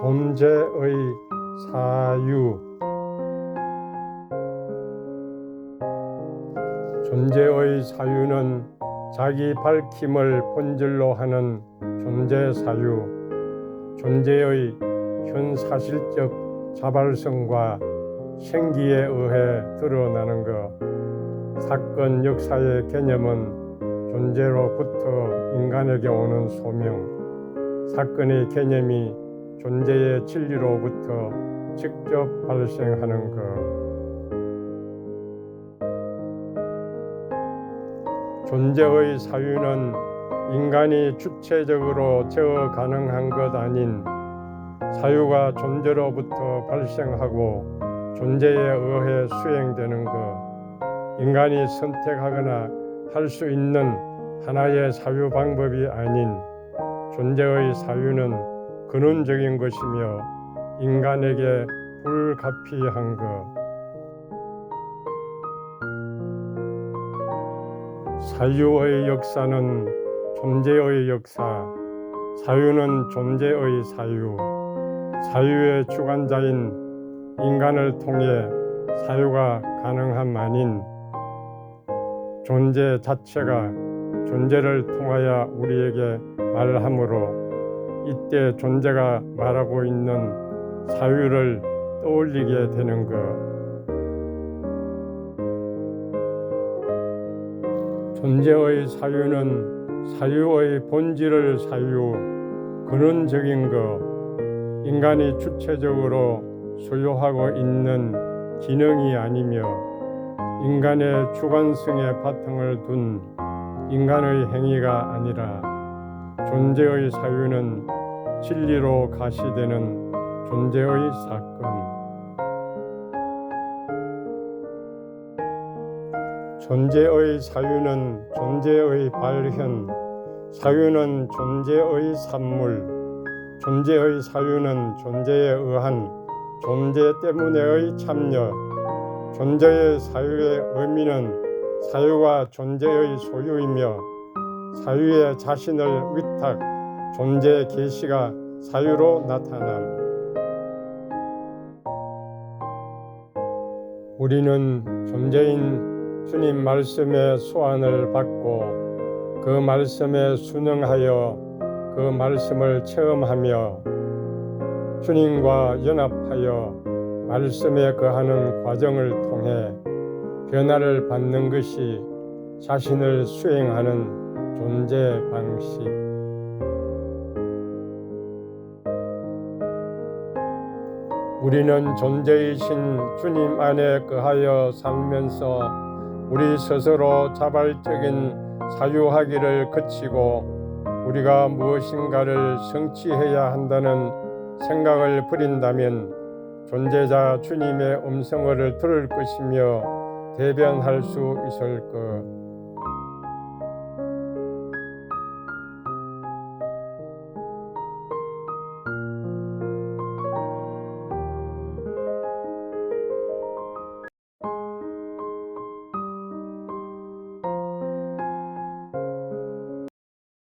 존재의 사유. 존재의 사유는 자기 밝힘을 본질로 하는 존재 사유. 존재의 현사실적 자발성과 생기에 의해 드러나는 것. 사건 역사의 개념은 존재로부터 인간에게 오는 소명. 사건의 개념이 존재의 진리로부터 직접 발생하는 것. 존재의 사유는 인간이 주체적으로 제어 가능한 것 아닌 사유가 존재로부터 발생하고 존재에 의해 수행되는 것. 인간이 선택하거나 할 수 있는 하나의 사유 방법이 아닌 존재의 사유는 근원적인 것이며 인간에게 불가피한 것. 사유의 역사는 존재의 역사, 사유는 존재의 사유, 사유의 주관자인 인간을 통해 사유가 가능한 만인 존재 자체가 존재를 통하여 우리에게 말하므로 이때 존재가 말하고 있는 사유를 떠올리게 되는 것. 존재의 사유는 사유의 본질을 사유, 근원적인 것, 인간이 주체적으로 소유하고 있는 기능이 아니며 인간의 주관성에 바탕을 둔 인간의 행위가 아니라 존재의 사유는 진리로 가시되는 존재의 사건. 존재의 사유는 존재의 발현, 사유는 존재의 산물, 존재의 사유는 존재에 의한 존재 때문에의 참여, 존재의 사유의 의미는 사유가 존재의 소유이며 사유의 자신을 위탁, 존재의 계시가 사유로 나타남. 우리는 존재인 주님 말씀의 소환을 받고 그 말씀에 순응하여 그 말씀을 체험하며 주님과 연합하여 말씀에 거하는 과정을 통해 변화를 받는 것이 자신을 수행하는 존재 방식. 우리는 존재이신 주님 안에 거하여 살면서 우리 스스로 자발적인 사유하기를 그치고 우리가 무엇인가를 성취해야 한다는 생각을 버린다면 존재자 주님의 음성을 들을 것이며 대변할 수 있을 것.